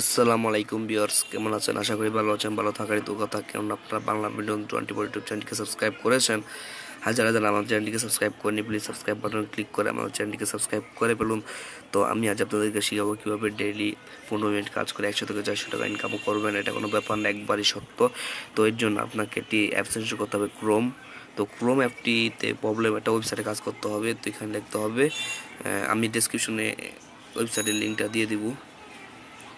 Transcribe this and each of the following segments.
আসসালামু আলাইকুম বিয়ার্স কেমন আছেন? আশা করি ভালো আছেন, ভালো থাকারই তো কথা। কেমন আপনারা Bangla medium twenty four YouTube চ্যানেলকে সাবস্ক্রাইব করেছেন, হাজার হাজার আমার চ্যানেলটিকে সাবস্ক্রাইব করেনি প্লিজ সাবস্ক্রাইব বাটন ক্লিক করে আমার চ্যানেলটিকে সাবস্ক্রাইব করে ফেলুন। তো আমি আজ আপনাদেরকে শিখাবো কীভাবে ডেইলি পনেরো মিনিট কাজ করে একশো থেকে চারশো টাকা ইনকাম করবেন। এটা কোনো ব্যাপার না, একবারই সত্য। তো এর জন্য আপনাকে একটি অ্যাপস ইনস্টল করতে হবে ক্রোম তো ক্রোম অ্যাপটিতে প্রবলেম একটা ওয়েবসাইটে কাজ করতে হবে, তো এখানে লিখতে হবে। আমি ডিসক্রিপশনে ওয়েবসাইটের লিঙ্কটা দিয়ে দিব।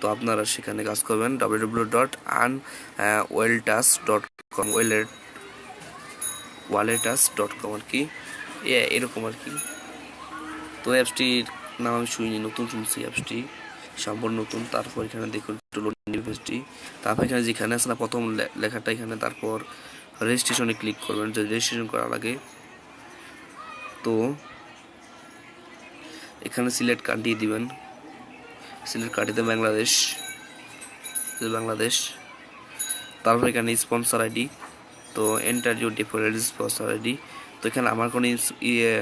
তো আপনারা সেখানে কাজ করবেন ডাব্লিউ ডট আন ওয়েলটাস dot com wallet ওয়ালেটাস dot com আর কি। এরকম আর কি। তো অ্যাপসটির নাম আমি শুনিনি, নতুন শুনছি অ্যাপসটি। সম্পূর্ণ নতুন, তারপর এখানে দেখুন পেজটি তারপর এখানে যেখানে আছে না, প্রথম লেখাটা এখানে, তারপর রেজিস্ট্রেশনে ক্লিক করবেন, যদি রেজিস্ট্রেশন করা লাগে তো এখানে সিলেক্ট কান্ট্রি দিবেন। সিলেক্ট কান্ট্রিতে বাংলাদেশ বাংলাদেশ তারপর এখানে স্পন্সর আইডি তো enter your default sponsor ID তো এখানে আমার কোনো ইয়ে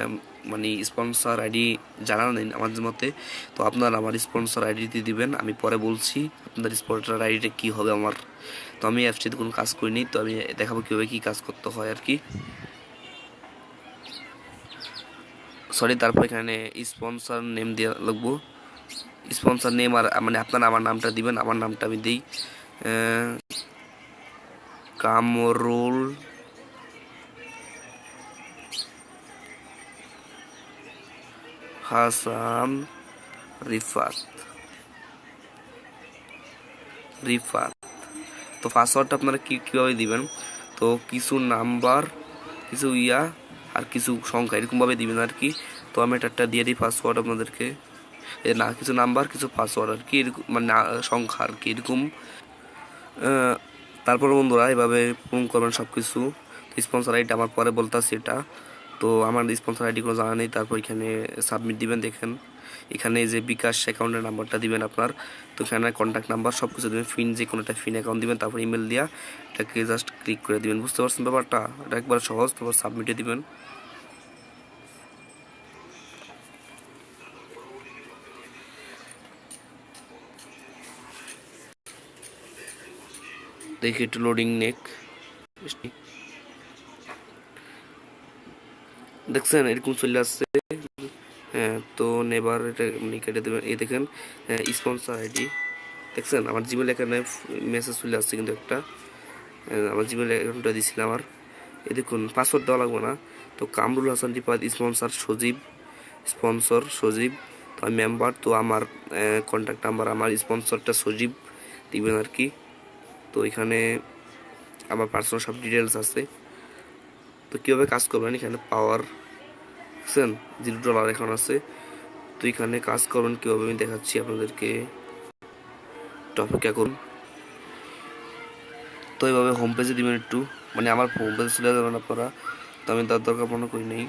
মানে স্পন্সর আইডি জানা নেই আমাদের মতে। তো আপনারা আমার স্পন্সর আইডি দিয়ে দিবেন, আমি পরে বলছি আপনার স্পন্সর আইডিটা কী হবে আমার। তো আমি অ্যাপসটিতে কোনো কাজ করিনি, তো আমি দেখাবো কীভাবে কী কাজ করতে হয় আর কি। সরি তারপর এখানে স্পন্সর নেম দিয়ে লাগবো। স্পন্সর নেম আর মানে আপনারা আমার নামটা দিবেন, আমার নামটা আমি দিই। কামরুল। হাসান। রিফাত। রিফাত। তো পাসওয়ার্ডটা আপনারা কী, কীভাবে দিবেন? তো কিছু নাম্বার, কিছু ইয়া আর কিছু সংখ্যা, এরকমভাবে দিবেন আর কি। তো আমি একটা দিয়ে দিই পাসওয়ার্ড আপনাদেরকে। না, কিছু নাম্বার, কিছু পাসওয়ার্ড আর কি, এরকম মানে সংখ্যা আর কি, এরকম। তারপর বন্ধুরা, এভাবে পূরণ করবেন সব কিছু স্পন্সর আইডি আমার পরে বলতেছি এটা। তো আমার স্পন্সর আইডি কোনো জানা নেই, তারপর এখানে সাবমিট দিবেন, দেখেন। এখানে যে বিকাশ অ্যাকাউন্টের নাম্বারটা দিবেন আপনার, তো এখানে কন্ট্যাক্ট নাম্বার সব কিছু দেবেন, ফিন যে কোনো একটা ফিন অ্যাকাউন্ট দিবেন, তারপর ইমেল দিয়া এটাকে জাস্ট ক্লিক করে দিবেন। বুঝতে পারছেন ব্যাপারটা? এটা একবার সহজ, তারপর সাবমিটে দিবেন। দেখি একটু লোডিং নেক। দেখছেন, এরকম চলে আসছে। হ্যাঁ তো নেবার এটা এমনি কেটে দেবেন। এই দেখেন স্পন্সর আইডি দেখছেন, আমার জিমেল এখানে মেসেজ চলে আসছে কিন্তু একটা। আমার জিমেল অ্যাকাউন্টটা দিয়েছিলাম আমার এই দেখুন পাসওয়ার্ড দেওয়া লাগবে না। তো কামরুল হাসান রিপাত স্পন্সর সজীব স্পন্সর সজীব। তো মেম্বার তো আমার কন্ট্যাক্ট নাম্বার আমার স্পন্সরটা সজীব দিবেন আর কি। তো এখানে আমার পার্সোনাল সব ডিটেলস আছে। তো কীভাবে কাজ করবেন? এখানে পাওয়ার বুঝছেন? জিরো ডলার এখন আছে। তো এখানে কাজ করবেন কীভাবে? আমি দেখাচ্ছি আপনাদেরকে। টপিক এখন। তো এইভাবে হোম পেজে দিবেন একটু। মানে আমার হোম পেজে চলে যাবেন আপনারা। তো আমি তার দরকার মনে করি নেই।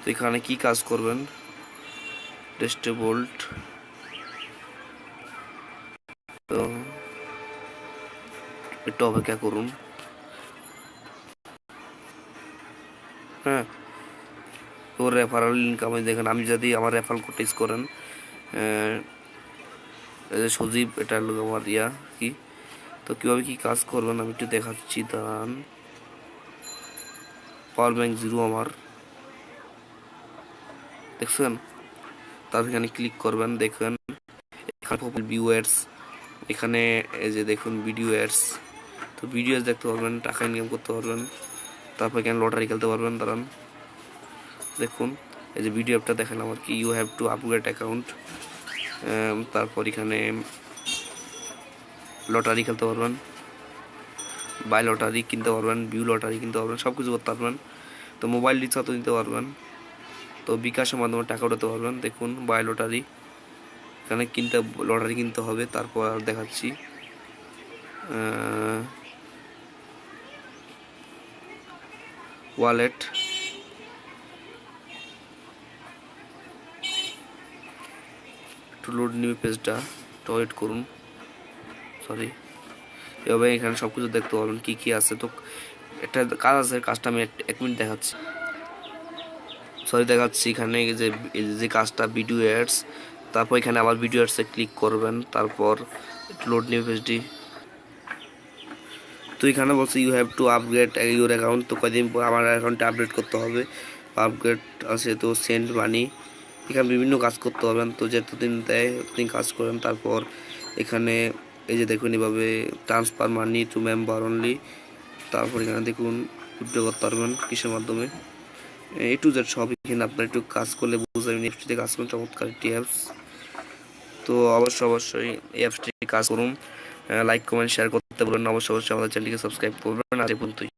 তো এখানে কি কাজ করবেন? টেস্টে বোল্ট তো একটু অপেক্ষা করুন। হ্যাঁ। তো রেফারেল ইনকাম দেখেন, আমি যদি আমার রেফারেল কোড ইউজ করেন সজীব, এটা হলো আমার ইয়া, কি? তো কীভাবে কি কাজ করবেন? আমি একটু দেখাচ্ছি, দাঁড়ান। পাওয়ার ব্যাংক জিরো আমার। দেখছেন? তারপর এখানে ক্লিক করবেন, দেখেন। এখানে ভিউ এখানে এই যে দেখুন ভিডিও অ্যাডস তো ভিডিওস দেখতে পারবেন, টাকা ইনকাম করতে পারবেন, তারপর এখানে লটারি খেলতে পারবেন, দাঁড়ান। দেখুন, এই যে ভিডিও অ্যাপটা দেখেন আমার কি you have to upgrade account তারপর এখানে লটারি খেলতে পারবেন বাই লটারি কিনতে পারবেন ভিউ লটারি কিনতে পারবেন সব কিছু করতে পারবেন। তো মোবাইল রিচার্জও নিতে পারবেন, তো বিকাশের মাধ্যমে টাকা উঠাতে পারবেন। দেখুন বাই লটারি এখানে কিনতে লটারি কিনতে হবে, তারপর দেখাচ্ছি ওয়ালেট একটু লোড নিবে পেজটা তো ওয়েট করুন। সরি এভাবে এখানে সব কিছু দেখতে পারবেন, কী কী আছে। তো একটা কাজ আছে, কাজটা আমি এক- মিনিট দেখাচ্ছি। সরি দেখাচ্ছি এখানে যে যে কাজটা ভিডিও অ্যাডস তারপর এখানে আবার ভিডিও অ্যাডসে ক্লিক করবেন, তারপর লোড নিউ পেজটি তো এখানে বলছে you have to upgrade your account তো কদিন পর আমার অ্যাকাউন্টটা আপডেট করতে হবে। আপগ্রেড আছে তো সেন্ড মানি এখানে বিভিন্ন কাজ করতে হবেন তো যতদিন দেয়, ততদিন কাজ করেন। তারপর এখানে এই যে দেখুন, এভাবে transfer money to member only তারপর এখানে দেখুন উইথড্র করতে পারবেন কিসের মাধ্যমে। এ টু জেড সব এখানে আপনার একটু কাজ করলে বুঝবেন এফটিতে কাজ করুন, চমৎকার একটি অ্যাপস তো অবশ্যই অবশ্যই এই অ্যাপসটি কাজ করুন। লাইক কমেন্ট শেয়ার করতে বলুন অবশ্যই অবশ্যই আমাদের চ্যানেলটিকে সাবস্ক্রাইব করবেন। আজ পর্যন্তই